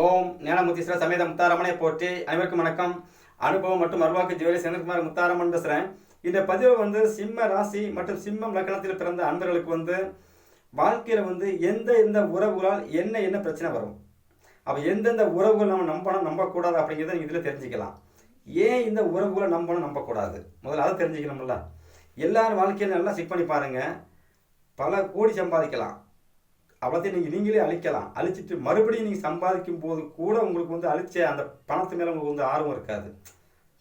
ஓம் ஞானமுத்தீஸ்வர சமேத முத்தாரமனை போற்றி அனைவருக்கும் வணக்கம். அனுபவம் மற்றும் அருவாக்கு ஜோதி செந்தில்குமார் முத்தாரமன் பேசுகிறேன் இந்த பதிவு வந்து சிம்ம ராசி மற்றும் சிம்மம் லக்கணத்தில் பிறந்த அன்பர்களுக்கு வந்து வாழ்க்கையில் வந்து எந்த எந்த உறவுகளால் என்ன என்ன பிரச்சனை வரும்? அப்போ எந்தெந்த உறவுகள் நம்ம நம்பணும் நம்பக்கூடாது அப்படிங்கிறத நீங்கள் இதில் தெரிஞ்சுக்கலாம். ஏன் இந்த உறவுகளை நம்பணும் நம்பக்கூடாது? முதல்ல அதை தெரிஞ்சுக்கணும்ல. எல்லாரும் வாழ்க்கையில நல்லா செக் பண்ணி பாருங்கள் பல கோடி சம்பாதிக்கலாம். அவ்வளோத்தையும் நீங்கள் நீங்களே அழிக்கலாம். அழிச்சிட்டு மறுபடியும் நீங்கள் சம்பாதிக்கும் போது கூட உங்களுக்கு வந்து அழிச்ச அந்த பணத்து மேலே உங்களுக்கு வந்து ஆர்வம் இருக்காது.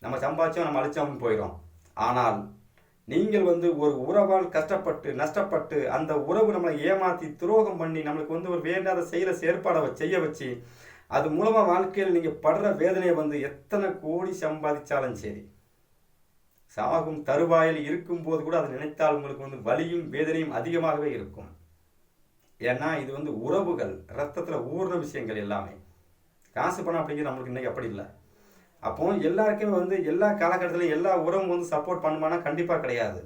நம்ம சம்பாதிச்சோம் நம்ம அழிச்சோம்னு போயிடும் ஆனால் நீங்கள் வந்து ஒரு உறவால் கஷ்டப்பட்டு நஷ்டப்பட்டு அந்த உறவு நம்மளை ஏமாற்றி துரோகம் பண்ணி நம்மளுக்கு வந்து ஒரு வேண்டாத செயலை செயற்பாடை செய்ய வச்சு அது மூலமாக வாழ்க்கையில் நீங்கள் படுற வேதனையை வந்து எத்தனை கோடி சம்பாதிச்சாலும் சரி சாகும் தருவாயில் இருக்கும்போது கூட அதை நினைத்தால் உங்களுக்கு வந்து வலியும் வேதனையும் அதிகமாகவே இருக்கும். ஏன்னா இது வந்து உறவுகள் ரத்தத்தில் ஊர்ன விஷயங்கள் எல்லாமே. காசு பணம் அப்படிங்கிறது நம்மளுக்கு இன்னைக்கு அப்படி இல்லை. அப்போ எல்லாருக்குமே வந்து எல்லா காலகட்டத்திலையும் எல்லா உறவும் வந்து சப்போர்ட் பண்ணுமானா கண்டிப்பாக கிடையாது.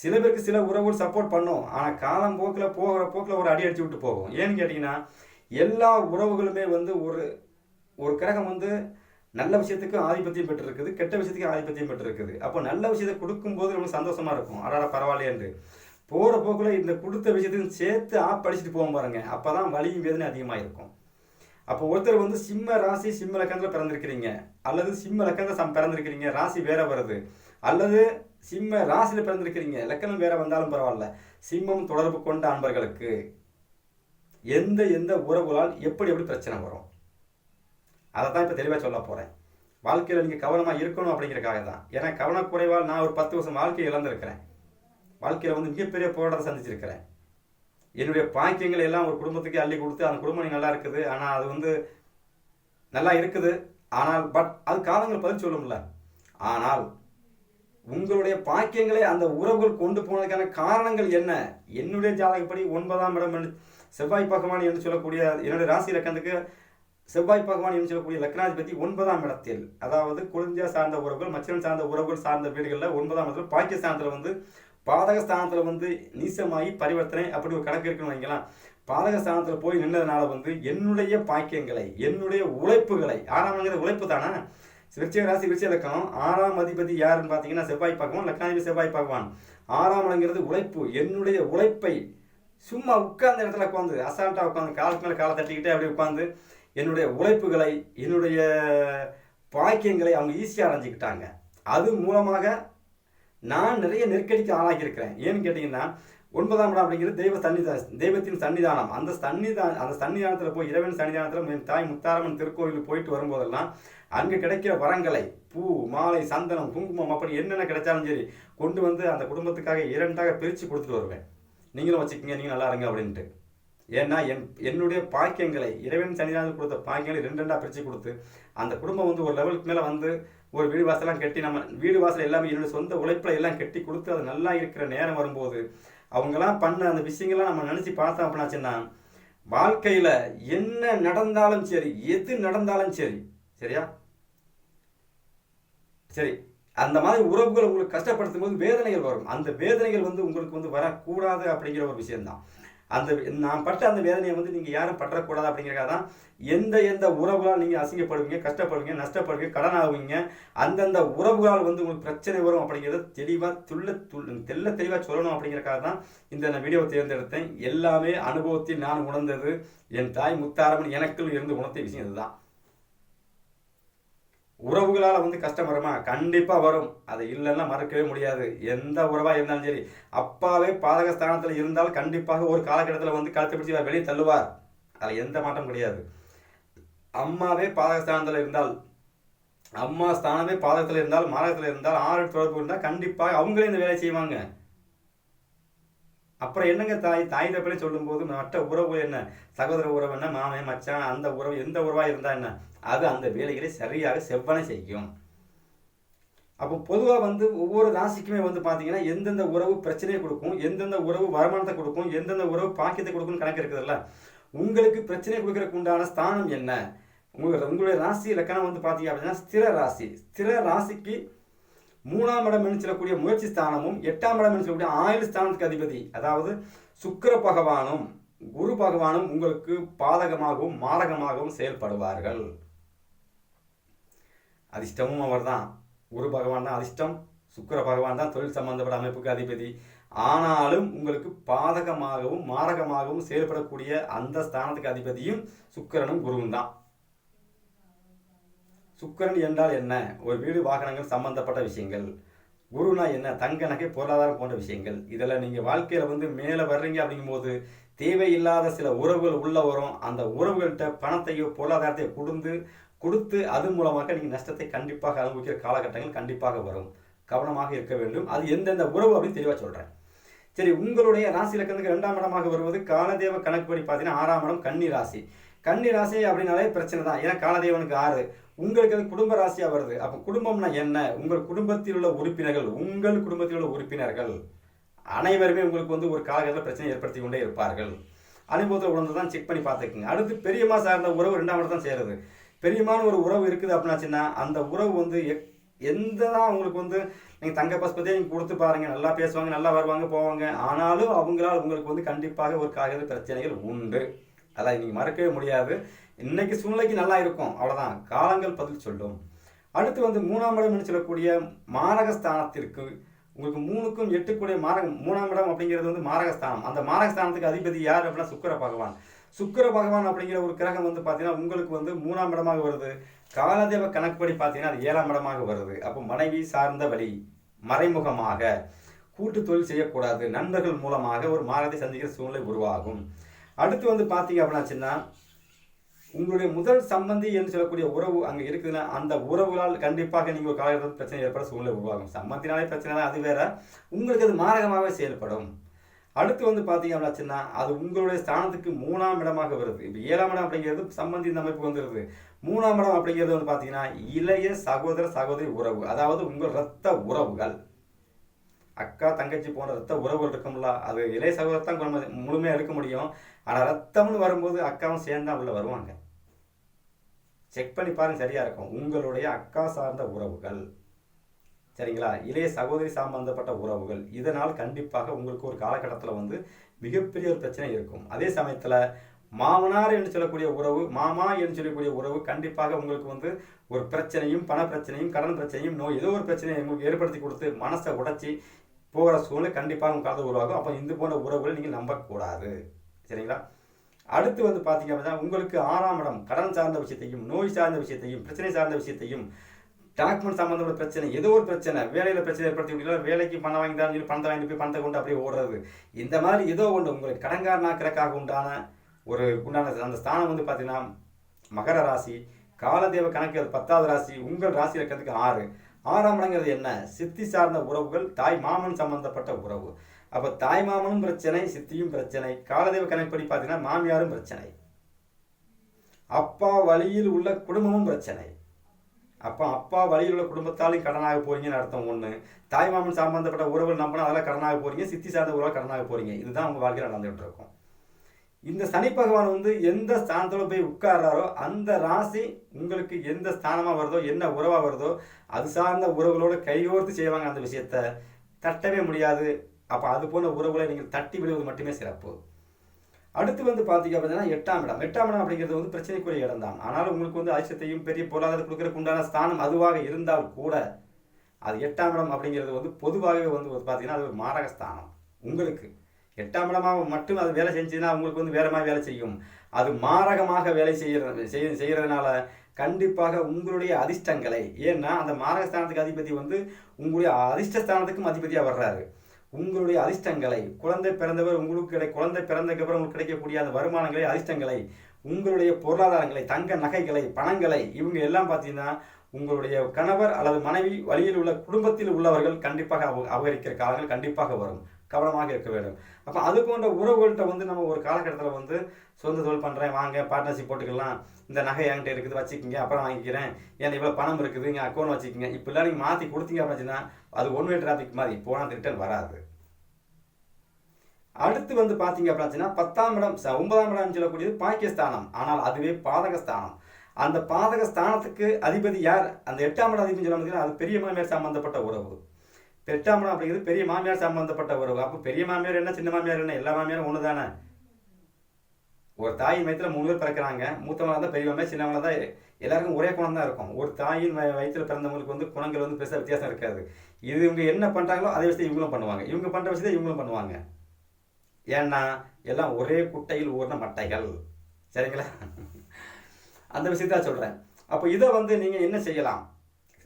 சில பேருக்கு சில உறவுகள் சப்போர்ட் பண்ணும். ஆனால் காலம் போக்கில் போகிற போக்கில் ஒரு அடி அடிச்சு விட்டு போகும். ஏன்னு கேட்டிங்கன்னா எல்லா உறவுகளுமே வந்து ஒரு ஒரு கிரகம் வந்து நல்ல விஷயத்துக்கும் ஆதிபத்தியம் பெற்றிருக்குது கெட்ட விஷயத்துக்கும் ஆதிபத்தியம் பெற்றிருக்குது. அப்போ நல்ல விஷயத்தை கொடுக்கும்போது நமக்கு சந்தோஷமாக இருக்கும். அடாடா பரவாயில்லையன்று போகிற போக்கில் இந்த கொடுத்த விஷயத்தையும் சேர்த்து ஆப் அடிச்சுட்டு போக பாருங்க. அப்போ தான் வலியும் வேதனை அதிகமாக இருக்கும். அப்போ ஒருத்தர் வந்து சிம்ம ராசி சிம்ம லக்கணத்தில் பிறந்திருக்கிறீங்க. அல்லது சிம்ம லக்கணத்தில் சம் பிறந்திருக்கிறீங்க ராசி வேற வருது. அல்லது சிம்ம ராசியில் பிறந்திருக்கிறீங்க லக்கணம் வேற வந்தாலும் பரவாயில்ல. சிம்மம் தொடர்பு கொண்ட அன்பர்களுக்கு எந்த எந்த உறவுகளால் எப்படி எப்படி பிரச்சனை வரும்? அதை தான் இப்போ தெளிவாக சொல்ல போகிறேன் வாழ்க்கையில் நீங்கள் கவனமாக இருக்கணும் அப்படிங்கிறக்காக தான் ஏன்னா கவனக்குறைவால் நான் ஒரு பத்து வருஷம் வாழ்க்கையை இழந்திருக்கிறேன். வாழ்க்கையில் வந்து மிகப்பெரிய போராட்டத்தை சந்திச்சிருக்கிறேன். என்னுடைய பாக்கியங்களை எல்லாம் ஒரு குடும்பத்துக்கு அள்ளி கொடுத்து அந்த குடும்பம் நல்லா இருக்குது. ஆனால் அது வந்து நல்லா இருக்குது. ஆனால் பட் அது காலங்கள் பதில் சொல்லும்ல. ஆனால் உங்களுடைய பாக்கியங்களை அந்த உறவுகள் கொண்டு போனதுக்கான காரணங்கள் என்ன? என்னுடைய ஜாதகப்படி ஒன்பதாம் இடம் என்று செவ்வாய் பகவான் என்று சொல்லக்கூடிய என்னுடைய ராசி லக்கணத்துக்கு செவ்வாய் பகவான் என்று சொல்லக்கூடிய லக்னாதிபதி ஒன்பதாம் இடத்தில். அதாவது குழந்தை சார்ந்த உறவுகள் மச்சன் சார்ந்த உறவுகள் சார்ந்த வீடுகளில் ஒன்பதாம் இடத்துல பாக்கிய ஸ்தானத்தில் வந்து பாதக ஸ்தானத்தில் வந்து நீசமாகி பரிவர்த்தனை அப்படி ஒரு கணக்கு இருக்குன்னு வைங்களேன். பாதக ஸ்தானத்தில் போய் நின்றதுனால வந்து என்னுடைய பாக்கியங்களை என்னுடைய உழைப்புகளை ஆறாம்ங்கிறது உழைப்பு தானே? விருச்சிக ராசி விருச்சிக லக்கணம். ஆறாம் அதிபதி யாருன்னு பார்த்தீங்கன்னா செவ்வாய் பகவான் லக்னாதிபதி செவ்வாய் பகவான். ஆறாம் இடங்கிறது உழைப்பு. என்னுடைய உழைப்பை சும்மா உட்கார்ந்த இடத்துல உட்காந்து அசால்ட்டாக உட்காந்து காலுக்கு மேலே காலை தட்டிக்கிட்டே அப்படி உட்காந்து என்னுடைய உழைப்புகளை என்னுடைய பாக்கியங்களை அவங்க ஈஸியாக அடைஞ்சிக்கிட்டாங்க. அது மூலமாக நான் நிறைய நெருக்கடிக்கு ஆளாகியிருக்கிறேன். ஏன்னு கேட்டிங்கன்னா ஒன்பதாம் இடம் அப்படிங்கிறது தெய்வ சன்னிதா தெய்வத்தின் சன்னிதானம். அந்த சன்னிதான அந்த சன்னிதானத்தில் போய் இறைவன் சன்னிதானத்தில் என் தாய் முத்தாரம்மன் திருக்கோயிலுக்கு போயிட்டு வரும்போதெல்லாம் அங்கே கிடைக்கிற வரங்களை பூ மாலை சந்தனம் குங்குமம் அப்படி என்னென்ன கிடைச்சாலும் சரி கொண்டு வந்து அந்த குடும்பத்துக்காக இரண்டாக பிரித்து கொடுத்துட்டு வருவேன். நீங்களும் வச்சுக்கோங்க நீங்கள் நல்லா இருங்க அப்படின்ட்டு. ஏன்னா என் என்னுடைய பாக்கியங்களை இறைவன் சன்னிதானத்தில் கொடுத்த பாக்கியங்களை ரெண்டு ரெண்டாக பிரித்து கொடுத்து அந்த குடும்பம் வந்து ஒரு லெவலுக்கு மேலே வந்து ஒரு வீடு வாசலாம் கட்டி நம்ம வீடு வாசல் எல்லாமே என்னோட சொந்த உழைப்பில் எல்லாம் கட்டி கொடுத்து அது நல்லா இருக்கிற நேரம் வரும்போது அவங்கெல்லாம் பண்ண அந்த விஷயங்கள்லாம் நம்ம நினச்சி பார்த்தோம் அப்படின்னாச்சுன்னா வாழ்க்கையில் என்ன நடந்தாலும் சரி எது நடந்தாலும் சரி சரியா? சரி அந்த மாதிரி உறவுகள் உங்களுக்கு கஷ்டப்படுத்தும் போது வேதனைகள் வரும். அந்த வேதனைகள் வந்து உங்களுக்கு வந்து வரக்கூடாது அப்படிங்கிற ஒரு விஷயம்தான். அந்த நான் பட்ட அந்த வேதனையை வந்து நீங்கள் யாரும் பற்றக்கூடாது அப்படிங்கிறக்காக தான் எந்த எந்த உறவுகளால் நீங்கள் அசிங்கப்படுவீங்க கஷ்டப்படுவீங்க நஷ்டப்படுவீங்க கடன் ஆகுவீங்க அந்தந்த உறவுகளால் வந்து உங்களுக்கு பிரச்சனை வரும் அப்படிங்கிறத தெளிவாக துள்ள துள்ள தெல்ல தெளிவாக சொல்லணும் அப்படிங்கிறக்காக தான் இந்த நான் வீடியோவை தேர்ந்தெடுத்தேன். எல்லாமே அனுபவத்தில் நான் உணர்ந்தது என் தாய் முத்தாரமன் எனக்குள் இருந்து உணர்த்த விஷயம் இதுதான். உறவுகளால் வந்து கஷ்டம் வருமா? கண்டிப்பாக வரும். அது இல்லைன்னா மறக்கவே முடியாது. எந்த உறவாக இருந்தாலும் சரி அப்பாவே பாதக ஸ்தானத்தில் இருந்தால் கண்டிப்பாக ஒரு காலகட்டத்தில் வந்து கழுத்தை பிடிச்சி வெளியே தள்ளுவார். அதில் எந்த மாற்றம் கிடையாது. அம்மாவே பாதகஸ்தானத்தில் இருந்தால் அம்மா ஸ்தானமே பாதகத்தில் இருந்தால் மாதகத்தில் இருந்தால் ஆறு தொடர்பு இருந்தால் கண்டிப்பாக அவங்களே இந்த வேலையை செய்வாங்க. அப்புறம் என்னங்க தாய்? தாய் தப்பிலே சொல்லும்போது மற்ற உறவு என்ன? சகோதர உறவு என்ன? மாமன் மச்சான் அந்த உறவு எந்த உறவாக இருந்தால் என்ன? அது அந்த வேலைகளை சரியாக செவ்வனை செய்யும். அப்போ பொதுவாக வந்து ஒவ்வொரு ராசிக்குமே வந்து பார்த்தீங்கன்னா எந்தெந்த உறவு பிரச்சனையை கொடுக்கும் எந்தெந்த உறவு வருமானத்தை கொடுக்கும் எந்தெந்த உறவு பாக்கியத்தை கொடுக்கும்னு கணக்கு இருக்குதுல்ல? உங்களுக்கு பிரச்சனை கொடுக்கறதுக்கு உண்டான ஸ்தானம் என்ன? உங்கள் உங்களுடைய ராசி இலக்கணம் வந்து பார்த்தீங்க அப்படின்னா ஸ்திர ராசி. ஸ்திர ராசிக்கு மூணாம் இடம் என்று சொல்லக்கூடிய முயற்சி ஸ்தானமும் எட்டாம் இடம் என்று சொல்லக்கூடிய ஆயுள் ஸ்தானத்துக்கு அதிபதி. அதாவது சுக்கிர பகவானும் குரு பகவானும் உங்களுக்கு பாதகமாகவும் மாரகமாகவும் செயல்படுவார்கள். அதிர்ஷ்டமும் அவர்தான். குரு பகவான் தான் அதிர்ஷ்டம். சுக்கிர பகவான் தான் தொழில் சம்பந்தப்பட்ட அமைப்புக்கு அதிபதி. ஆனாலும் உங்களுக்கு பாதகமாகவும் மாரகமாகவும் செயல்படக்கூடிய அந்த ஸ்தானத்துக்கு அதிபதியும் சுக்கிரனும் குருவும் தான். சுக்கரன் என்றால் என்ன? ஒரு வீடு வாகனங்கள் சம்பந்தப்பட்ட விஷயங்கள். குருனா என்ன? தங்க நகை பொருளாதாரம் போன்ற விஷயங்கள். இதில் நீங்கள் வாழ்க்கையில் வந்து மேலே வர்றீங்க அப்படிங்கும்போது தேவையில்லாத சில உறவுகள் உள்ள வரும். அந்த உறவுகள்கிட்ட பணத்தையோ பொருளாதாரத்தையோ கொடுத்து கொடுத்து அது மூலமாக நீங்கள் நஷ்டத்தை கண்டிப்பாக அனுபவிக்கிற காலகட்டங்கள் கண்டிப்பாக வரும். கவனமாக இருக்க வேண்டும். அது எந்தெந்த உறவு அப்படின்னு தெளிவாக சொல்கிறேன் சரி உங்களுடைய ராசி லக்கணத்துக்கு ரெண்டாம் இடமாக வருவது காலதேவ கணக்குப்படி பார்த்தீங்கன்னா ஆறாம் இடம் கன்னி ராசி. கன்னி ராசி அப்படின்னாலே பிரச்சனை தான். ஏன்னா காலதேவனுக்கு ஆறு. உங்களுக்கு அது குடும்ப ராசியாக வருது. அப்போ குடும்பம்னா என்ன? உங்கள் குடும்பத்தில் உள்ள உறுப்பினர்கள் உங்கள் குடும்பத்தில் உள்ள உறுப்பினர்கள் அனைவருமே உங்களுக்கு வந்து ஒரு காலகட்டத்தில் பிரச்சனை ஏற்படுத்தி கொண்டே இருப்பார்கள். அனுபவத்தில் உணர்ந்து தான் செக் பண்ணி பார்த்துக்குங்க. அடுத்து பெரியம்மா சார்ந்த உறவு ரெண்டாம் இடம் தான் சேருது. பெரியமான ஒரு உறவு இருக்குது அப்படின்னாச்சுன்னா அந்த உறவு வந்து எக்- எந்த தான் உங்களுக்கு வந்து நீங்கள் தங்க பசுபதியை நீங்கள் கொடுத்து பாருங்கள் நல்லா பேசுவாங்க நல்லா வருவாங்க போவாங்க. ஆனாலும் அவங்களால் உங்களுக்கு வந்து கண்டிப்பாக ஒரு காகித பிரச்சனைகள் உண்டு. அதான் நீங்கள் மறக்கவே முடியாது. இன்னைக்கு சூழ்நிலைக்கு நல்லா இருக்கும். அவ்வளோதான் காலங்கள் பதில் சொல்லும். அடுத்து வந்து மூணாம் இடம் சொல்லக்கூடிய மாரகஸ்தானத்திற்கு உங்களுக்கு மூணுக்கும் எட்டுக்குடைய மாரகம் மூணாம் இடம் அப்படிங்கிறது வந்து மாரகஸ்தானம். அந்த மாரகஸ்தானத்துக்கு அதிபதி யார் அப்படின்னா சுக்கிர பகவான். சுக்கிர பகவான் அப்படிங்கிற ஒரு கிரகம் வந்து பார்த்தீங்கன்னா உங்களுக்கு வந்து மூணாம் இடமாக வருது. காலதேவ கணக்குப்படி பார்த்தீங்கன்னா அது ஏழாம் இடமாக வருது. அப்போ மனைவி சார்ந்த வழி மறைமுகமாக கூட்டு தொழில் செய்யக்கூடாது. நண்பர்கள் மூலமாக ஒரு மாரத்தை சந்திக்கிற சூழ்நிலை உருவாகும். அடுத்து வந்து பார்த்தீங்க அப்படின்னாச்சுன்னா உங்களுடைய முதல் சம்பந்தி என்று சொல்லக்கூடிய உறவு அங்கே இருக்குதுன்னா அந்த உறவுகளால் கண்டிப்பாக நீங்கள் ஒரு காலகட்டத்தில் பிரச்சனை ஏற்பட சூழ்நிலை உருவாகும். சம்பந்தினாலே பிரச்சனை அது வேற. உங்களுக்கு அது மாரகமாகவே செயல்படும். அடுத்து வந்து பார்த்தீங்க அப்படின்னாச்சுன்னா அது உங்களுடைய ஸ்தானத்துக்கு மூணாம் இடமாக வருது. இப்போ ஏழாம் இடம் அப்படிங்கிறது சம்பந்தி இந்த அமைப்பு வந்துடுது மூணாம் இடம் அப்படிங்கிறது வந்து பார்த்தீங்கன்னா இளைய சகோதர சகோதரி உறவு. அதாவது உங்கள் ரத்த உறவுகள். அக்கா தங்கச்சி போன்ற ரத்த உறவுகள் இருக்கும்ல அது இளைய சகோதரத்தான் முழுமையாக இருக்க முடியும். ஆனால் ரத்தம்னு வரும்போது அக்காவும் சேர்ந்தா உள்ள வருவாங்க. செக் பண்ணி பாருங்க சரியா இருக்கும். உங்களுடைய அக்கா சார்ந்த உறவுகள். சரிங்களா? இளைய சகோதரி சம்பந்தப்பட்ட உறவுகள். இதனால் கண்டிப்பாக உங்களுக்கு ஒரு காலகட்டத்தில் வந்து மிகப்பெரிய ஒரு பிரச்சனை இருக்கும். அதே சமயத்தில் மாமனார் என்று சொல்லக்கூடிய உறவு மாமா என்று சொல்லக்கூடிய உறவு கண்டிப்பாக உங்களுக்கு வந்து ஒரு பிரச்சனையும் பண பிரச்சனையும் கடன் பிரச்சனையும் நோய் ஏதோ ஒரு பிரச்சனையை உங்களுக்கு ஏற்படுத்தி கொடுத்து மனசை உடச்சி போகிற சூழ்நிலை கண்டிப்பாக உங்கள் கலந்து உருவாகும். அப்போ இது போன்ற உறவுகளை நீங்கள் நம்பக்கூடாது. சரிங்களா? அடுத்து வந்து பார்த்தீங்க அப்படின்னா உங்களுக்கு ஆறாம் இடம் கடன் சார்ந்த விஷயத்தையும் நோய் சார்ந்த விஷயத்தையும் பிரச்சனை சார்ந்த விஷயத்தையும் டாக்குமெண்ட் சம்மந்தப்பட்ட பிரச்சனை ஏதோ ஒரு பிரச்சனை வேலையில் பிரச்சனை ஏற்படுத்தி முடியல வேலைக்கு பணம் வாங்கி தான் சொல்லி பணத்தை வாங்கிட்டு போய் பணத்தை கொண்டு அப்படியே ஓடுறது. இந்த மாதிரி ஏதோ ஒன்று உங்களுக்கு கடங்காரனாக்கிறக்காக உண்டான ஒரு உண்டான அந்த ஸ்தானம் வந்து பார்த்தீங்கன்னா மகர ராசி காலதேவ கணக்கு அது பத்தாவது ராசி உங்கள் ராசி இருக்கிறதுக்கு ஆறு. ஆறாம் இடங்கிறது என்ன? சித்தி சார்ந்த உறவுகள் தாய் மாமன் சம்பந்தப்பட்ட உறவு. அப்போ தாய் மாமனும் பிரச்சனை சித்தியும் பிரச்சனை. காலதெய்வ கணக்குப்படி பார்த்தீங்கன்னா மாமியாரும் பிரச்சனை. அப்பா வழியில் உள்ள குடும்பமும் பிரச்சனை. அப்போ அப்பா வழியில் உள்ள குடும்பத்தாலையும் கடனாக போறீங்கன்னு அர்த்தம் ஒன்று தாய் மாமன் சம்பந்தப்பட்ட உறவுகள் நம்பினா அதெல்லாம் கடனாக போறீங்க. சித்தி சார்ந்த உறவு கடனாக போறீங்க. இதுதான் உங்கள் வாழ்க்கையில் நடந்துகிட்டு இருக்கும். இந்த சனி பகவான் வந்து எந்த ஸ்தானத்தோட போய் உட்கார்றாரோ அந்த ராசி உங்களுக்கு எந்த ஸ்தானமாக வருதோ என்ன உறவாக வருதோ அது சார்ந்த உறவுகளோட கையோர்த்து செய்வாங்க அந்த விஷயத்த. தட்டவே முடியாது. அப்போ அது போன்ற உறவுகளை நீங்கள் தட்டி விடுவது மட்டுமே சிறப்பு. அடுத்து வந்து பார்த்தீங்க அப்படின்னா எட்டாம் இடம். எட்டாம் இடம் அப்படிங்கிறது வந்து பிரச்சனைக்குரிய இடம் தான். ஆனாலும் உங்களுக்கு வந்து அதிர்ஷ்டத்தையும் பெரிய பொருளாதாரம் கொடுக்கறதுக்கு உண்டான ஸ்தானம் அதுவாக இருந்தால் கூட அது எட்டாம் இடம் அப்படிங்கிறது வந்து பொதுவாகவே வந்து பார்த்தீங்கன்னா அது ஒரு மாரக ஸ்தானம். உங்களுக்கு எட்டாம் இடமாக மட்டும் அது வேலை செஞ்சதுன்னா உங்களுக்கு வந்து வேற மாதிரி வேலை செய்யும். அது மாரகமாக வேலை செய்கிற செய்ய செய்கிறதுனால கண்டிப்பாக உங்களுடைய அதிர்ஷ்டங்களை ஏன்னா அந்த மாரகஸ்தானத்துக்கு அதிபதி வந்து உங்களுடைய அதிர்ஷ்டஸ்தானத்துக்கும் அதிபதியாக வர்றாரு. உங்களுடைய அதிர்ஷ்டங்களை குழந்தை பிறந்தவர் உங்களுக்கு கிடை குழந்தை பிறந்ததுக்கு அப்புறம் உங்களுக்கு கிடைக்கக்கூடிய அந்த வருமானங்களை அதிர்ஷ்டங்களை உங்களுடைய பொருளாதாரங்களை தங்க நகைகளை பணங்களை இவங்க எல்லாம் பார்த்தீங்கன்னா உங்களுடைய கணவர் அல்லது மனைவி வழியில் உள்ள குடும்பத்தில் உள்ளவர்கள் கண்டிப்பாக அப- அபகரிக்கிற காலங்கள் கண்டிப்பாக வரும். கவனமாக இருக்க வேண்டும். அப்போ அது போன்ற உறவுகள்கிட்ட வந்து நம்ம ஒரு காலகட்டத்தில் வந்து சொந்த தொழில் பண்ணுறேன் வாங்க பார்ட்னர்ஷிப் போட்டுக்கலாம். இந்த நகை என்கிட்ட இருக்குது வச்சுக்கோங்க அப்புறம் வாங்கிக்கிறேன். ஏன்னா இவ்வளோ பணம் இருக்குது இங்கே அக்கௌண்ட் வச்சுக்கோங்க. இப்படிலாம் நீங்கள் மாற்றி கொடுத்தீங்க அப்படின்னா அது ஒன் வே டிராஃபிக் மாதிரி போனால் ரிட்டர்ன் வராது. அடுத்து வந்து பார்த்தீங்க அப்படின்னா பத்தாம் இடம் ச- ஒன்பதாம் இடம் சொல்லக்கூடியது பாக்கியஸ்தானம். ஆனால் அதுவே பாதகஸ்தானம். அந்த பாதக ஸ்தானத்துக்கு அதிபதி யார்? அந்த எட்டாம் இடம் அதிபதி சொல்ல அது பெரிய மாமியார் சம்பந்தப்பட்ட உறவு. எட்டாம் இடம் அப்படிங்கிறது பெரிய மாமியார் சம்பந்தப்பட்ட உறவு. அப்போ பெரிய மாமியார் என்ன சின்ன மாமியார் என்ன? எல்லா மாமியாரும் ஒன்று தானே ஒரு தாயின் வயித்துல மூணு பேர் பிறக்கிறாங்க. மூத்தவங்களா இருந்தால் பெரியவங்க சின்னவங்களா தான் எல்லாருக்கும் ஒரே குணம் தான் இருக்கும். ஒரு தாயின் வயிற்றுல பிறந்தவங்களுக்கு வந்து குணங்கள் வந்து பெருசாக வித்தியாசம் இருக்காது. இது இவங்க என்ன பண்ணுறாங்களோ அதே விஷயத்தை இவங்களும் பண்ணுவாங்க. இவங்க பண்ணுற விஷயத்தை இவங்களும் பண்ணுவாங்க. ஏன்னா எல்லாம் ஒரே குட்டையில் ஊர்ன மட்டைகள். சரிங்களா? அந்த விஷயத்தான் சொல்கிறேன் அப்போ இதை வந்து நீங்கள் என்ன செய்யலாம்?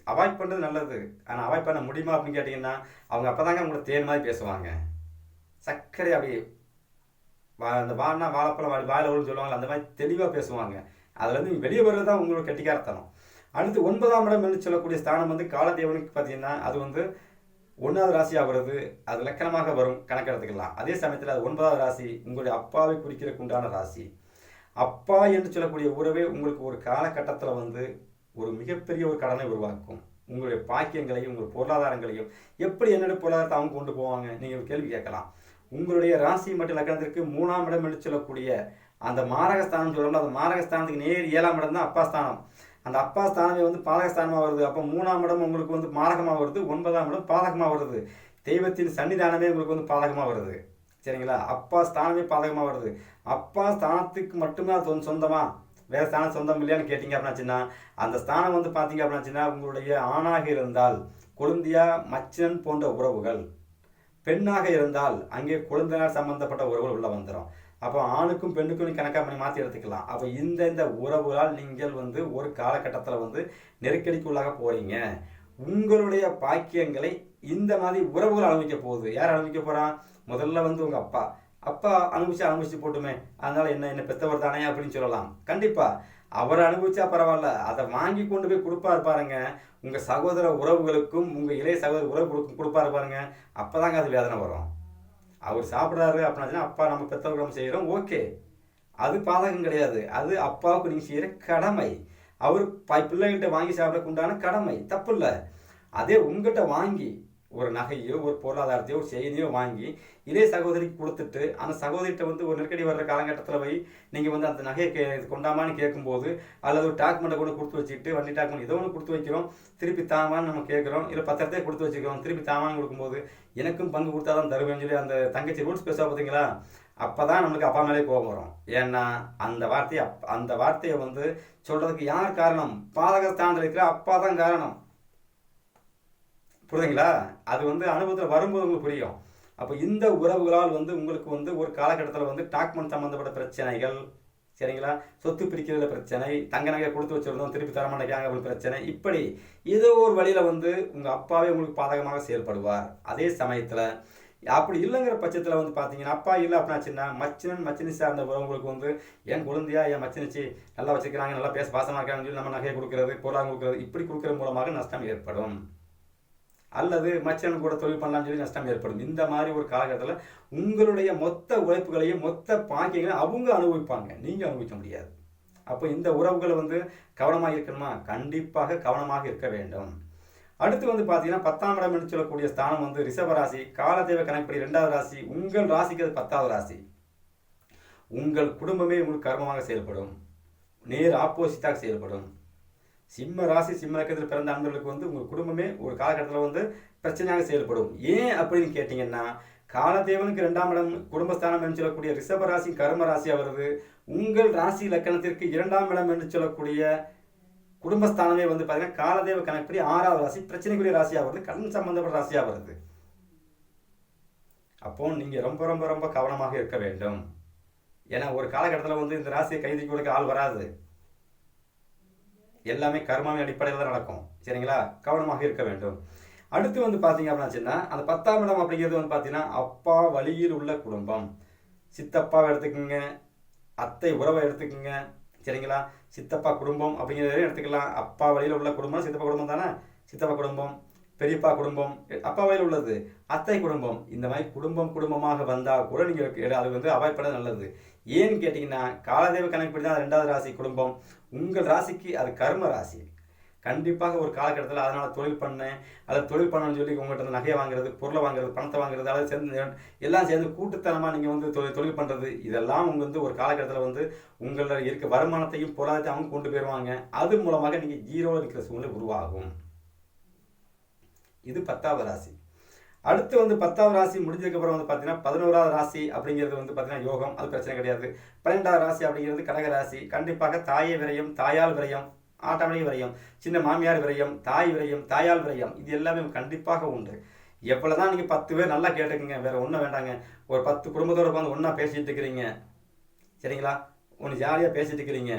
அவாய்ட் பண்ணுறது நல்லது. ஆனால் அவாய்ட் பண்ண முடியுமா அப்படின்னு கேட்டிங்கன்னா அவங்க அப்போ தாங்க உங்களை தேன் மாதிரி பேசுவாங்க. சர்க்கரை அப்படி வா- அந்த வானா வாழைப்பழம் வாடி வாயில் விழுன்னு சொல்லுவாங்க அந்த மாதிரி தெளிவாக பேசுவாங்க. அதுலேருந்து வெளியே வர்றது தான் உங்களோட கெட்டிக்காரத்தனம். அடுத்து ஒன்பதாம் இடம் என்று சொல்லக்கூடிய ஸ்தானம் வந்து காலதேவனுக்கு பார்த்தீங்கன்னா அது வந்து ஒன்றாவது ராசி வருது அது லக்கணமாக வரும் கணக்கெடுத்துக்கலாம். அதே சமயத்தில் அது ஒன்பதாவது ராசி உங்களுடைய அப்பாவை குறிக்கிறதுக்கு உண்டான ராசி. அப்பா என்று சொல்லக்கூடிய உறவே உங்களுக்கு ஒரு காலகட்டத்தில் வந்து ஒரு மிகப்பெரிய ஒரு கடனை உருவாக்கும். உங்களுடைய பாக்கியங்களையும் உங்கள் பொருளாதாரங்களையும் எப்படி என்னோட பொருளாதாரத்தை அவங்க கொண்டு போவாங்க நீங்கள் கேள்வி கேட்கலாம். உங்களுடைய ராசி மற்றும் லக்கணத்திற்கு மூணாம் இடம் என்று சொல்லக்கூடிய அந்த மாரகஸ்தானம் சொல்லணும் அந்த மாரகஸ்தானத்துக்கு நேர் ஏழாம் இடம் தான் அப்பா ஸ்தானம். அந்த அப்பா ஸ்தானமே வந்து பாதகஸ்தானமாக வருது. அப்போ மூணாம் இடம் உங்களுக்கு வந்து மாரகமாக வருது ஒன்பதாம் இடம் பாதகமாக வருது. தெய்வத்தின் சன்னிதானமே உங்களுக்கு வந்து பாதகமாக வருது. சரிங்களா? அப்பா ஸ்தானமே பாதகமாக வருது. அப்பா ஸ்தானத்துக்கு மட்டுமே அது சொந்தமாக வேறு ஸ்தானம் சொந்தம் இல்லையான்னு கேட்டிங்க அப்படின்னாச்சுன்னா அந்த ஸ்தானம் வந்து பார்த்தீங்க அப்படின்னாச்சுன்னா உங்களுடைய ஆணாக இருந்தால் கொழுந்தியா மச்சன் போன்ற உறவுகள். பெண்ணாக இருந்தால் அங்கே குழந்தையினர் சம்பந்தப்பட்ட உறவுகள் உள்ள வந்துடும் அப்போ ஆணுக்கும் பெண்ணுக்கும் நீ கணக்காக பண்ணி மாற்றி எடுத்துக்கலாம். அப்போ இந்த இந்த உறவுகளால் நீங்கள் வந்து ஒரு காலகட்டத்தில் வந்து நெருக்கடிக்குள்ளாக போகிறீங்க உங்களுடைய பாக்கியங்களை இந்த மாதிரி உறவுகள் அனுபவிக்க போகுது. யார் அனுபவிக்க போகிறான் முதல்ல வந்து உங்கள் அப்பா. அப்பா அனுபவிச்சு அனுபவிச்சு போட்டுமே. அதனால் என்ன என்ன பெத்தவர் தானே அப்படின்னு சொல்லலாம். கண்டிப்பாக அவர் அனுபவிச்சா பரவாயில்ல. அதை வாங்கி கொண்டு போய் கொடுப்பாரு பாருங்க. உங்க சகோதர உறவுகளுக்கும் உங்க இளைய சகோதர உறவு கொடுக்கும் கொடுப்பாரு பாருங்க. அப்பதாங்க அது வேதனை வரும். அவர் சாப்பிட்றாரு அப்படின்னா அப்பா நம்ம பெத்தவர்கள் நம்ம செய்கிறோம் ஓகே. அது பாதகம் கிடையாது. அது அப்பாவுக்கு நீங்கள் செய்கிற கடமை. அவர் ப பிள்ளைகிட்ட வாங்கி சாப்பிடக்கு உண்டான கடமை. தப்பு இல்லை அதே உங்ககிட்ட வாங்கி ஒரு நகையோ ஒரு பொருளாதாரத்தையோ ஒரு செய்தியோ வாங்கி இதே சகோதரிக்கு கொடுத்துட்டு அந்த சகோதரிகிட்ட வந்து ஒரு நெருக்கடி வர்ற காலகட்டத்தில் போய் நீங்கள் வந்து அந்த நகையை கே இது கொண்டாமான்னு கேட்கும்போது அல்லது ஒரு டாக்குமெண்ட்டை கூட கொடுத்து வச்சுக்கிட்டு வண்டி டாக்குமெண்ட் ஏதோ ஒன்று கொடுத்து வைக்கிறோம் திருப்பி தாமான்னு நம்ம கேட்குறோம் இல்லை பத்திரத்தையே கொடுத்து வச்சுக்கிறோம் திருப்பி தாமான்னு கொடுக்கும்போது எனக்கும் பங்கு கொடுத்தா தான் தருவேன்னு சொல்லி அந்த தங்கச்சி ரூல்ஸ் பேசுவா பார்த்தீங்களா அப்போ தான் நம்மளுக்கு அப்பா மேலே கோபம் வரும். ஏன்னா அந்த வார்த்தையை அப்- அந்த வார்த்தையை வந்து சொல்கிறதுக்கு யார் காரணம்? பாதகஸ்தானில் இருக்கிற அப்பா தான் காரணம். புரியுதுங்களா? அது வந்து அனுபவத்தில் வரும்போது உங்களுக்கு புரியும். அப்போ இந்த உறவுகளால் வந்து உங்களுக்கு வந்து ஒரு காலகட்டத்தில் வந்து டாக்குமெண்ட் சம்மந்தப்பட்ட பிரச்சனைகள் சரிங்களா? சொத்து பிரிக்கிறதுல பிரச்சனை தங்க நகை கொடுத்து வச்சிருந்தோம் திருப்பி தர மாட்டேங்காங்க ஒரு பிரச்சனை. இப்படி ஏதோ ஒரு வழியில் வந்து உங்கள் அப்பாவே உங்களுக்கு பாதகமாக செயல்படுவார். அதே சமயத்தில் அப்படி இல்லைங்கிற பட்சத்தில் வந்து பார்த்தீங்கன்னா அப்பா இல்லை அப்படின்னாச்சுன்னா மச்சினன் மச்சினி சார்ந்த உறவுங்களுக்கு வந்து என் குழந்தையா? என் மச்சினிச்சு? நல்லா வச்சுக்கிறாங்க நல்லா பேச பாசமாக இருக்காங்கன்னு சொல்லி நம்ம நகையை கொடுக்குறது பொருளாக கொடுக்குறது இப்படி கொடுக்குற மூலமாக நஷ்டம் ஏற்படும். அல்லது மச்சன் கூட தொழில் பண்ணலாம்னு சொல்லி நஷ்டம் ஏற்படும். இந்த மாதிரி ஒரு காலகட்டத்தில் உங்களுடைய மொத்த உழைப்புகளையும் மொத்த பாக்கியங்களையும் அவங்க அனுபவிப்பாங்க. நீங்கள் அனுபவிக்க முடியாது. அப்போ இந்த உறவுகளை வந்து கவனமாக இருக்கணுமா? கண்டிப்பாக கவனமாக இருக்க வேண்டும். அடுத்து வந்து பார்த்தீங்கன்னா பத்தாம் இடம் என்று சொல்லக்கூடிய ஸ்தானம் வந்து ரிஷப ராசி காலதேவ கணக்குப்படி ரெண்டாவது ராசி உங்கள் ராசிக்கு அது பத்தாவது ராசி. உங்கள் குடும்பமே உங்களுக்கு கர்மமாக செயல்படும். நேர் ஆப்போசிட்டாக செயல்படும். சிம்ம ராசி சிம்ம லக்கத்தில் பிறந்த அன்பர்களுக்கு வந்து உங்கள் குடும்பமே ஒரு காலகட்டத்தில் வந்து பிரச்சனையாக செயல்படும். ஏன் அப்படின்னு கேட்டிங்கன்னா காலதேவனுக்கு இரண்டாம் இடம் குடும்பஸ்தானம் என்று சொல்லக்கூடிய ரிஷப ராசி கர்ம ராசியாக வருது உங்கள் ராசி லக்கணத்திற்கு இரண்டாம் இடம் என்று சொல்லக்கூடிய குடும்பஸ்தானமே வந்து பார்த்தீங்கன்னா காலதேவ கணக்குப்படி ஆறாவது ராசி பிரச்சனைக்குரிய ராசியாக வருது கடன் சம்பந்தப்பட்ட ராசியாக வருது அப்போ நீங்கள் ரொம்ப ரொம்ப ரொம்ப கவனமாக இருக்க வேண்டும். ஏன்னா ஒரு காலகட்டத்தில் வந்து இந்த ராசியை கைதி கொடுக்க ஆள் வராது. எல்லாமே கர்மாவின் அடிப்படையில் தான் நடக்கும். சரிங்களா? கவனமாக இருக்க வேண்டும். அடுத்து வந்து பார்த்தீங்க அப்படின்னாச்சுன்னா அந்த பத்தாம் இடம் அப்படிங்கிறது வந்து பார்த்தீங்கன்னா அப்பா வழியில் உள்ள குடும்பம். சித்தப்பாவை எடுத்துக்கோங்க. அத்தை உறவை எடுத்துக்கோங்க. சரிங்களா? சித்தப்பா குடும்பம் அப்படிங்கிறத எடுத்துக்கலாம். அப்பா வழியில் உள்ள குடும்பம் சித்தப்பா குடும்பம் தானே? சித்தப்பா குடும்பம் பெரியப்பா குடும்பம் அப்பா வழியில் உள்ளது. அத்தை குடும்பம் இந்த மாதிரி குடும்பம் குடும்பமாக வந்தால் கூட நீங்கள் அது வந்து அவாய்ட் பண்ணது நல்லது. ஏன்னு கேட்டிங்கன்னா காலதேவ கணக்குப்படி தான் ரெண்டாவது ராசி குடும்பம். உங்கள் ராசிக்கு அது கர்ம ராசி. கண்டிப்பாக ஒரு காலகட்டத்தில் அதனால் தொழில் பண்ணேன். அல்லது தொழில் பண்ணணும்னு சொல்லி உங்கள்கிட்ட நகையை வாங்குறது பொருளை வாங்குறது பணத்தை வாங்குறது அதாவது சேர்ந்து எல்லாம் சேர்ந்து கூட்டுத்தனமாக நீங்கள் வந்து தொழில் தொழில் பண்ணுறது இதெல்லாம் உங்கள் வந்து ஒரு காலகட்டத்தில் வந்து உங்களோட இருக்க வருமானத்தையும் பொருளாதாரத்தையும் அவங்க கொண்டு போயிடுவாங்க அது மூலமாக நீங்கள் ஜீரோவில் இருக்கிற சூழ்நிலை உருவாகும். இது பத்தாவது ராசி. அடுத்து வந்து பத்தாவது ராசி முடிஞ்சதுக்கப்புறம் வந்து பார்த்தீங்கன்னா பதினோராவது ராசி அப்படிங்கிறது வந்து பார்த்தீங்கன்னா யோகம் அது பிரச்சனை கிடையாது. பன்னெண்டாவது ராசி அப்படிங்கிறது கடக ராசி. கண்டிப்பாக தாயை விரயம் தாயால் விரயம் ஆட்டமணி விரயம் சின்ன மாமியார் விரயம் தாய் விரயம் தாயால் விரயம் இது எல்லாமே கண்டிப்பாக உண்டு. எவ்வளோதான் நீங்கள் பத்து பேர் நல்லா கேட்டுக்கங்க வேறு ஒன்றும் வேண்டாங்க. ஒரு பத்து குடும்பத்தோடு உட்காந்து ஒன்றா பேசிகிட்டு இருக்கிறீங்க. சரிங்களா? ஒன்று ஜாலியாக பேசிட்டு இருக்கிறீங்க.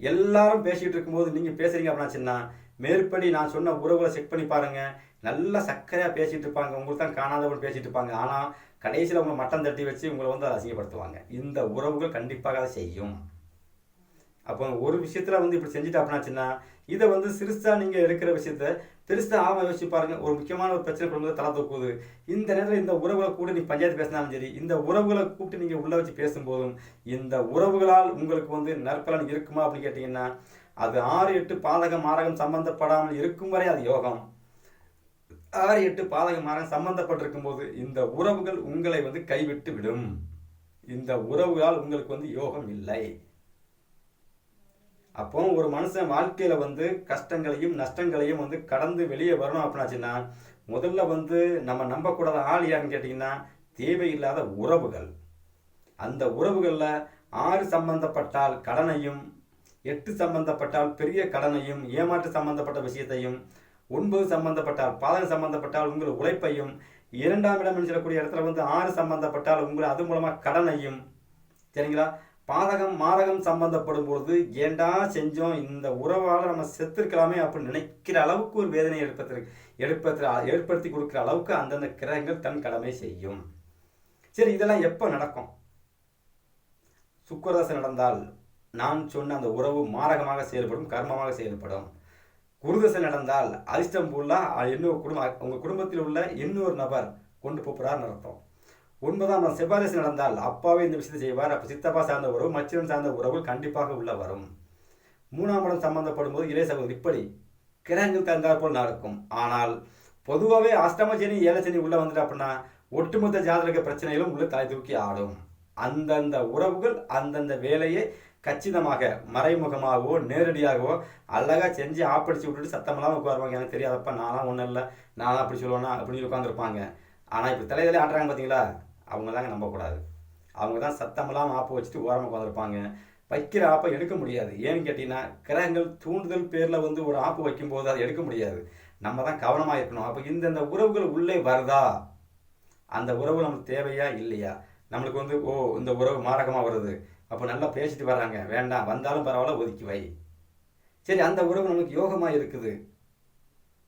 எல்லாரும் பேசிகிட்டு இருக்கும்போது நீங்கள் பேசுறீங்க அப்படின்னாச்சுன்னா மேற்படி நான் சொன்ன உறவுகளை செக் பண்ணி பாருங்கள் நல்லா சக்கரையாக பேசிகிட்டு இருப்பாங்க. உங்களுக்கு தான் காணாதவங்க பேசிகிட்டு இருப்பாங்க. ஆனால் கடைசியில் உங்களை மட்டம் தட்டி வச்சு உங்களை வந்து அதை அசிங்கப்படுத்துவாங்க. இந்த உறவுகள் கண்டிப்பாக அதை செய்யும். அப்போ ஒரு விஷயத்தில் வந்து இப்படி செஞ்சுட்டு அப்படின்னாச்சுன்னா இதை வந்து சிறுசா நீங்கள் எடுக்கிற விஷயத்த பெருசா ஆமா யோசிச்சு பாருங்க. ஒரு முக்கியமான ஒரு பிரச்சனை பண்ணும்போது தலை தூக்குது. இந்த நேரத்தில் இந்த உறவுகளை கூட நீ பஞ்சாயத்து பேசினாலும் சரி இந்த உறவுகளை கூப்பிட்டு நீங்கள் உள்ள வச்சு பேசும்போதும் இந்த உறவுகளால் உங்களுக்கு வந்து நற்பலன் இருக்குமா அப்படின்னு கேட்டிங்கன்னா அது ஆறு எட்டு பாதகம் மாரகம் சம்பந்தப்படாமல் இருக்கும் வரை அது யோகம். ஆறு எட்டு பாதகம் மாரகம் சம்பந்தப்பட்டிருக்கும் போது இந்த உறவுகள் உங்களை வந்து கைவிட்டு விடும். இந்த உறவுகளால் உங்களுக்கு வந்து யோகம் இல்லை. அப்போ ஒரு மனுஷன் வாழ்க்கையில் வந்து கஷ்டங்களையும் நஷ்டங்களையும் வந்து கடந்து வெளியே வரணும் அப்படின்னாச்சுன்னா முதல்ல வந்து நம்ம நம்பக்கூடாத ஆள் யாருன்னு கேட்டிங்கன்னா தேவையில்லாத உறவுகள். அந்த உறவுகளில் ஆறு சம்பந்தப்பட்டால் கடனையும் எட்டு சம்பந்தப்பட்டால் பெரிய கடனையும் ஏமாற்று சம்பந்தப்பட்ட விஷயத்தையும் ஒன்பது சம்பந்தப்பட்டால் பாதகம் சம்பந்தப்பட்டால் உங்கள் உழைப்பையும் இரண்டாம் இடம் சொல்லக்கூடிய இடத்துல வந்து ஆறு சம்பந்தப்பட்டால் உங்களை அது மூலமாக கடனையும். சரிங்களா? பாதகம் மாதகம் சம்பந்தப்படும் பொழுது ஏண்டா செஞ்சோம்? இந்த உறவால் நம்ம செத்துருக்கலாமே அப்படின்னு நினைக்கிற அளவுக்கு ஒரு வேதனை எடுப்பதற்கு எடுப்பதற்கு ஏற்படுத்தி கொடுக்குற அளவுக்கு அந்தந்த கிரகங்கள் தன் கடமை செய்யும். சரி இதெல்லாம் எப்போ நடக்கும்? சுக்கரதசை நடந்தால் நான் சொன்ன அந்த உறவு மாரகமாக செயல்படும் கர்மமாக செயல்படும். குருதசை நடந்தால் அதிர்ஷ்டம் ஃபுல்லாக இன்னொரு குடும்பம் உங்கள் குடும்பத்தில் உள்ள இன்னொரு நபர் கொண்டு போகிறார் அர்த்தம். உண்மைதான் நான் சிபாரிசு நடந்தால் அப்பாவே இந்த விஷயத்தை செய்வார். அப்போ சித்தப்பா சார்ந்த உறவு மச்சிரன் சார்ந்த உறவு கண்டிப்பாக உள்ள வரும். மூணாம் இடம் சம்பந்தப்படும் போது இளைய சகோதரி இப்படி கிரகங்கள் தந்தாற் போல் நடக்கும் ஆனால் பொதுவாகவே அஷ்டமச்சனி ஏழச்சனி உள்ளே வந்துட்டு அப்படின்னா ஒட்டுமொத்த ஜாதக பிரச்சனைகளும் உள்ள தலை தூக்கி ஆடும். அந்தந்த உறவுகள் அந்தந்த வேலையை கச்சிதமாக மறைமுகமாகவோ நேரடியாகவோ அழகாக செஞ்சு ஆப்படிச்சு விட்டுட்டு சத்தமெல்லாம் உட்காருவாங்க. எனக்கு தெரியாதப்ப நானும் ஒன்றும் இல்லை. நானும் அப்படி சொல்லுவேன்னா அப்படின்னு உட்காந்துருப்பாங்க ஆனால் இப்போ தலையிலே ஆட்டுறாங்க பார்த்தீங்களா அவங்க தாங்க நம்பக்கூடாது. அவங்க தான் சத்தமெல்லாம் ஆப்பு வச்சுட்டு ஓரமாக உட்காந்துருப்பாங்க வைக்கிற ஆப்பை எடுக்க முடியாது. ஏன்னு கேட்டிங்கன்னா கிரகங்கள் தூண்டுதல் பேரில் வந்து ஒரு ஆப்பு வைக்கும்போது அதை எடுக்க முடியாது. நம்ம தான் கவனமாக இருக்கணும். அப்போ இந்தந்த உறவுகள் உள்ளே வருதா? அந்த உறவு நமக்கு தேவையா? இல்லையா? நம்மளுக்கு வந்து ஓ இந்த உறவு மாரகமாக வருது. அப்போ நல்லா பேசிட்டு வராங்க வேண்டாம் வந்தாலும் பரவாயில்ல ஒதுக்கி வை. சரி அந்த உறவு நமக்கு யோகமாக இருக்குது.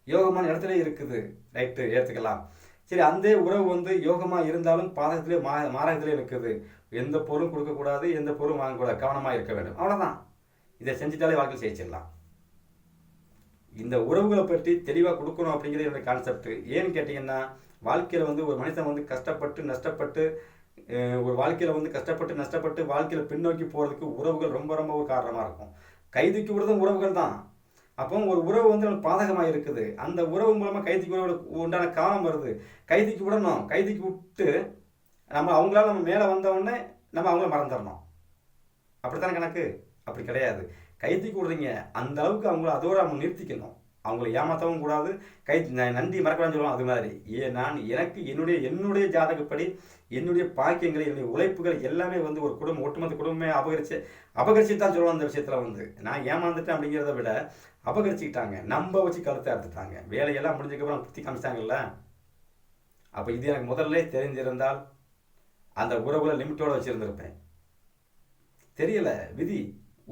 யோகமான இடத்துல இருக்குது. ரைட்டு ஏற்றுக்கலாம் சரி அந்த உறவு வந்து யோகமாக இருந்தாலும் பாதகத்திலே மா மாரகத்திலே இருக்குது எந்த பொருளும் கொடுக்கக்கூடாது எந்த பொருளும் வாங்கக்கூடாது கவனமாக இருக்க வேண்டும். அவ்வளோதான் இதை செஞ்சுட்டாலே வாழ்க்கை ஜெயிச்சிடலாம். இந்த உறவுகளை பற்றி தெளிவாக கொடுக்கணும் அப்படிங்கிறது என்னோட கான்செப்ட் ஏன்னு கேட்டிங்கன்னா வாழ்க்கையில் வந்து ஒரு மனுஷன் வந்து கஷ்டப்பட்டு நஷ்டப்பட்டு ஒரு வாழ்க்கையில் வந்து கஷ்டப்பட்டு நஷ்டப்பட்டு வாழ்க்கையில் பின்னோக்கி போகிறதுக்கு உறவுகள் ரொம்ப ரொம்ப ஒரு காரணமாக இருக்கும். கைதுக்கு விடுறதும் உறவுகள் தான். அப்போ ஒரு உறவு வந்து நமக்கு பாதகமாக இருக்குது. அந்த உறவு மூலமாக கைதிக்கு உறவுகளுக்கு உண்டான காலம் வருது. கைதிக்கு விடணும். கைதிக்கு விட்டு நம்ம அவங்களால நம்ம மேலே வந்தவுடனே நம்ம அவங்கள மறந்துடணும். அப்படித்தானே கணக்கு? அப்படி கிடையாது. கைதிக்கு விடுறீங்க. அந்த அளவுக்கு அவங்கள அதோடு நம்ம நிறுத்திக்கணும். அவங்களை ஏமாற்றவும் கூடாது. கை நன்றி மறக்கலாம் சொல்லுவோம் அது மாதிரி. ஏ நான் எனக்கு என்னுடைய என்னுடைய ஜாதகப்படி என்னுடைய பாக்கியங்கள் என்னுடைய உழைப்புகள் எல்லாமே வந்து ஒரு குடும்பம் ஒட்டுமொத்த குடும்பமே அபகரிச்சு அபகரிச்சு தான் சொல்லுவோம் அந்த விஷயத்தில் வந்து. நான் ஏமாந்துட்டேன் அப்படிங்கிறத விட அபகரிச்சுக்கிட்டாங்க. நம்ப வச்சு கழுத்தை அறுத்துட்டாங்க. வேலையெல்லாம் முடிஞ்சதுக்கப்புறம் குத்தி காமிச்சிட்டாங்கல்ல? அப்போ இது எனக்கு முதல்ல தெரிஞ்சிருந்தால் அந்த உறவுல லிமிட்டோட வச்சுருந்துருப்பேன். தெரியல விதி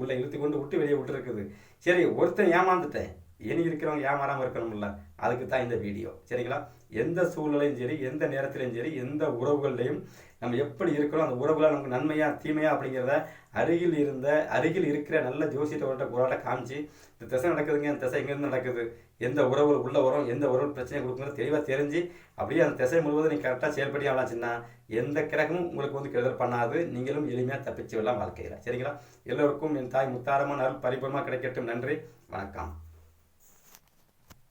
உள்ள இழுத்து கொண்டு விட்டு வெளியே விட்டுருக்குது. சரி ஒருத்தன் ஏமாந்துட்டேன். இனி இருக்கிறவங்க ஏமாறாமல் இருக்கணும்ல? அதுக்கு தான் இந்த வீடியோ. சரிங்களா? எந்த சூழ்நிலையும் சரி எந்த நேரத்திலையும் சரி எந்த உறவுகள்லையும் நம்ம எப்படி இருக்கிறோம் அந்த உறவுகளால் நமக்கு நன்மையா தீமையா அப்படிங்கிறத அருகில் இருந்த அருகில் இருக்கிற நல்ல ஜோசியத்தை குராட்ட காமிச்சு இந்த திசை நடக்குதுங்க அந்த திசை எங்கேருந்து நடக்குது எந்த உறவுகள் உள்ள வரும் எந்த உறவு பிரச்சனை கொடுக்குறது தெளிவாக தெரிஞ்சு அப்படியே அந்த திசை முழுவதும் நீங்கள் கரெக்டாக செயல்படி ஆகலாச்சுன்னா எந்த கிரகமும் உங்களுக்கு வந்து கெடுதல் பண்ணாது. நீங்களும் எளிமையாக தப்பிச்சு விடலாம் வாழ்க்கையில். சரிங்களா? எல்லோருக்கும் என் தாய் முத்தாரமான நாள் பரிபூர்ணமாக கிடைக்கட்டும். நன்றி. வணக்கம்.